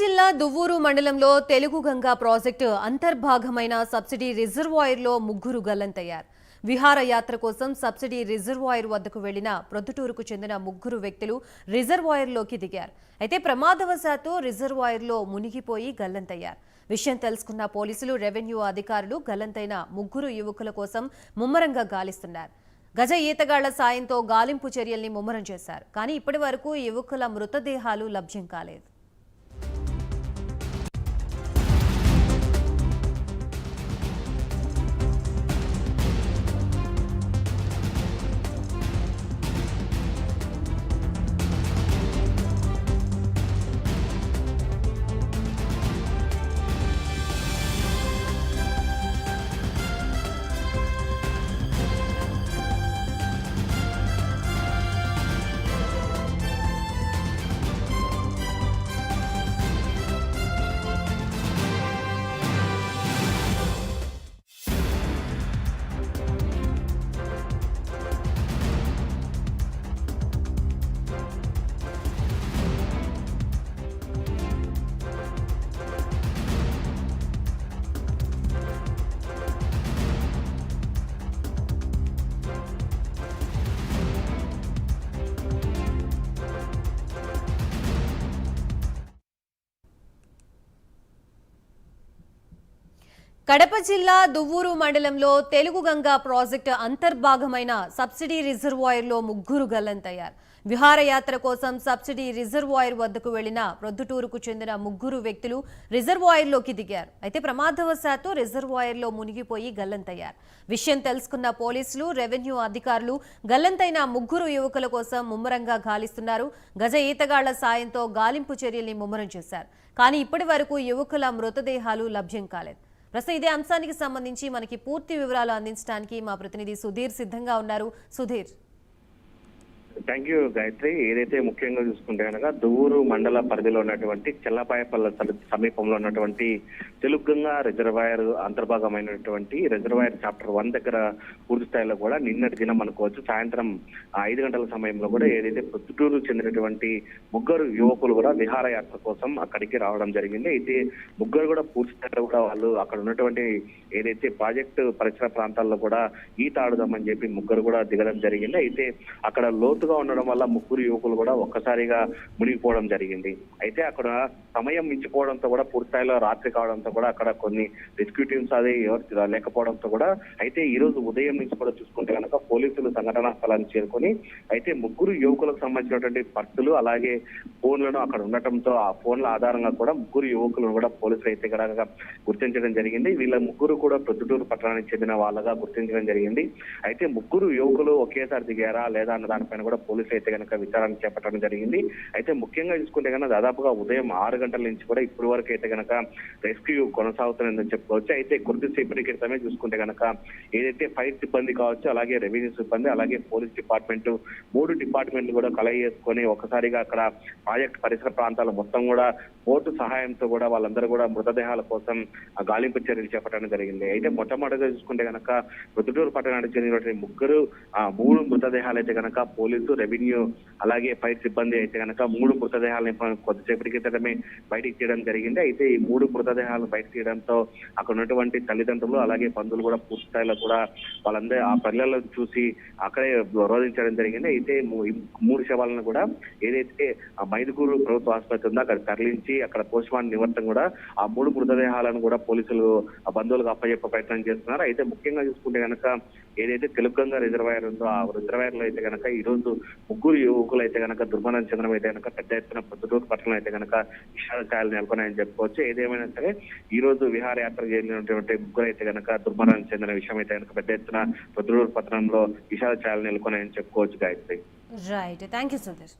జిల్లా దువ్వూరు మండలంలో తెలుగు గంగా ప్రాజెక్టు అంతర్భాగమైన సబ్సిడీ రిజర్వాయర్లో ముగ్గురు గల్లంతయ్యారు. విహారయాత్ర కోసం సబ్సిడీ రిజర్వాయర్ వద్దకు వెళ్ళిన ప్రొద్దుటూరుకు చెందిన ముగ్గురు వ్యక్తులు రిజర్వాయర్లోకి దిగారు. అయితే ప్రమాదవశాత్తు రిజర్వాయర్లో మునిగిపోయి గల్లంతయ్యారు. విషయం తెలుసుకున్న పోలీసులు రెవెన్యూ అధికారులు గల్లంతైన ముగ్గురు యువకుల కోసం ముమ్మరంగా గాలిస్తున్నారు. గజ ఈతగాళ్ళ సాయంతో గాలింపు చర్యల్ని ముమ్మరం చేశారు. కానీ ఇప్పటి వరకు యువకుల మృతదేహాలు లభ్యం కాలేదు. కడప జిల్లా దువ్వూరు మండలంలో తెలుగు గంగా ప్రాజెక్టు అంతర్భాగమైన సబ్సిడీ రిజర్వాయర్లో ముగ్గురు గల్లంతయ్యారు. విహారయాత్ర కోసం సబ్సిడీ రిజర్వాయర్ వద్దకు వెళ్ళిన ప్రొద్దుటూరుకు చెందిన ముగ్గురు వ్యక్తులు రిజర్వాయర్లోకి దిగారు. అయితే ప్రమాదవశాత్తు రిజర్వాయర్లో మునిగిపోయి గల్లంతయ్యారు. విషయం తెలుసుకున్న పోలీసులు రెవెన్యూ అధికారులు గల్లంతైన ముగ్గురు యువకుల కోసం ముమ్మరంగా గాలిస్తున్నారు. గజ ఈతగాళ్ళ సాయంతో గాలింపు చర్యల్ని ముమ్మరం చేశారు. కానీ ఇప్పటి వరకు యువకుల మృతదేహాలు లభ్యం కాలేదు. ప్రస్తుతం ఇదే అంశానికి సంబంధించి మనకి పూర్తి వివరాలు అందించడానికి మా ప్రతినిధి సుధీర్ సిద్ధంగా ఉన్నారు. సుధీర్. థ్యాంక్ యూ గాయత్రి ఏదైతే ముఖ్యంగా చూసుకుంటే కనుక దువ్వూరు మండల పరిధిలో ఉన్నటువంటి చెల్లపాయపల్ల సమీపంలో ఉన్నటువంటి తెలుగంగా రిజర్వాయర్ అంతర్భాగమైనటువంటి రిజర్వాయర్ చాప్టర్ వన్ దగ్గర పూర్తి స్థాయిలో కూడా నిన్నటి దినం అనుకోవచ్చు. సాయంత్రం ఐదు గంటల సమయంలో కూడా ఏదైతే ప్రొద్దుటూరు చెందినటువంటి ముగ్గురు యువకులు కూడా విహారయాత్ర కోసం అక్కడికి రావడం జరిగింది. అయితే ముగ్గురు కూడా పూర్తి స్థాయిలో కూడా వాళ్ళు అక్కడ ఉన్నటువంటి ఏదైతే ప్రాజెక్టు పరిసర ప్రాంతాల్లో కూడా ఈత ఆడుదామని చెప్పి ముగ్గురు కూడా దిగడం జరిగింది. అయితే అక్కడ లోతుగా ఉండడం వల్ల ముగ్గురు యువకులు కూడా ఒక్కసారిగా మునిగిపోవడం జరిగింది. అయితే అక్కడ సమయం మించిపోవడంతో కూడా పూర్తి రాత్రి కావడంతో కూడా అక్కడ కొన్ని రెస్క్యూ టీమ్స్ అది ఎవరు లేకపోవడంతో కూడా అయితే ఈ రోజు ఉదయం నుంచి కూడా చూసుకుంటే కనుక పోలీసులు సంఘటనా స్థలానికి చేరుకొని అయితే ముగ్గురు యువకులకు సంబంధించినటువంటి పర్సులు అలాగే ఫోన్లను అక్కడ ఉండటంతో ఆ ఫోన్ల ఆధారంగా కూడా ముగ్గురు యువకులను కూడా పోలీసులు అయితే కనుక గుర్తించడం జరిగింది. వీళ్ళ ముగ్గురు కూడా ప్రొద్దుటూరు పట్టణానికి చెందిన వాళ్ళగా గుర్తించడం జరిగింది. అయితే ముగ్గురు యువకులు ఒకేసారి దిగారా లేదా అన్న దానిపైన కూడా పోలీసులు అయితే కనుక విచారణ చేపట్టడం జరిగింది. అయితే ముఖ్యంగా చూసుకుంటే కనుక దాదాపుగా ఉదయం ఆరు గంటల నుంచి కూడా ఇప్పటి వరకు అయితే కనుక రెస్క్యూ కొనసాగుతుందని చెప్పుకోవచ్చు. అయితే కొద్దిసేపటి క్రితమే చూసుకుంటే కనుక ఏదైతే ఫైర్ సిబ్బంది కావచ్చు అలాగే రెవెన్యూ సిబ్బంది అలాగే పోలీస్ డిపార్ట్మెంట్ మూడు డిపార్ట్మెంట్లు కూడా కలయి చేసుకొని ఒకసారిగా అక్కడ ప్రాజెక్ట్ పరిసర ప్రాంతాలు మొత్తం కూడా బోటు సహాయంతో కూడా వాళ్ళందరూ కూడా మృతదేహాల కోసం గాలింపు చర్యలు చేపట్టడం జరిగింది. అయితే మొట్టమొదటిగా చూసుకుంటే కనుక ప్రొద్దుటూరు పట్టణానికి చెందినటువంటి ముగ్గురు ఆ మూడు మృతదేహాలు అయితే కనుక పోలీసు రెవెన్యూ అలాగే పై సిబ్బంది అయితే కనుక మూడు మృతదేహాలని కొద్దిసేపటి క్రితమే బయటికి తీయడం జరిగింది. అయితే ఈ మూడు మృతదేహాలు బయట తీయడంతో అక్కడ ఉన్నటువంటి తల్లిదండ్రులు అలాగే బంధువులు కూడా పూర్తి స్థాయిలో కూడా వాళ్ళందరూ ఆ పిల్లలను చూసి అక్కడే రోధించడం జరిగింది. అయితే మూడు శవాలను కూడా ఏదైతే మైదుగూరు ప్రభుత్వ ఆసుపత్రి ఉందో అక్కడ తరలించి అక్కడ పోస్ట్ మార్టం నిమిత్తం కూడా ఆ మూడు మృతదేహాలను కూడా పోలీసులు బంధువులకు అప్పచెప్పే ప్రయత్నం చేస్తున్నారు. అయితే ముఖ్యంగా చూసుకుంటే కనుక ఏదైతే తెలుగంగా రిజర్వాయర్ ఉందో ఆ రిజర్వాయర్లో అయితే కనుక ఈ రోజు ముగ్గురు యువకులు అయితే కనుక దుర్మరణం చెందడం అయితే కనుక పెద్ద ఎత్తున పొద్దుటూరు పట్టణం అయితే కనుక విషాదాలు నెలకొన్నాయని చెప్పుకోవచ్చు. ఏదేమైనా సరే ఈ రోజు విహారయాత్ర చేసినటువంటి ముగ్గురు అయితే కనుక దుర్మరణం చెందిన విషయం అయితే కనుక పెద్ద ఎత్తున పొద్దుటూరు పట్టణంలో విషాద ఛాయలు నెలకొన్నాయని చెప్పుకోవచ్చు Gayatri. Right thank you Sudheer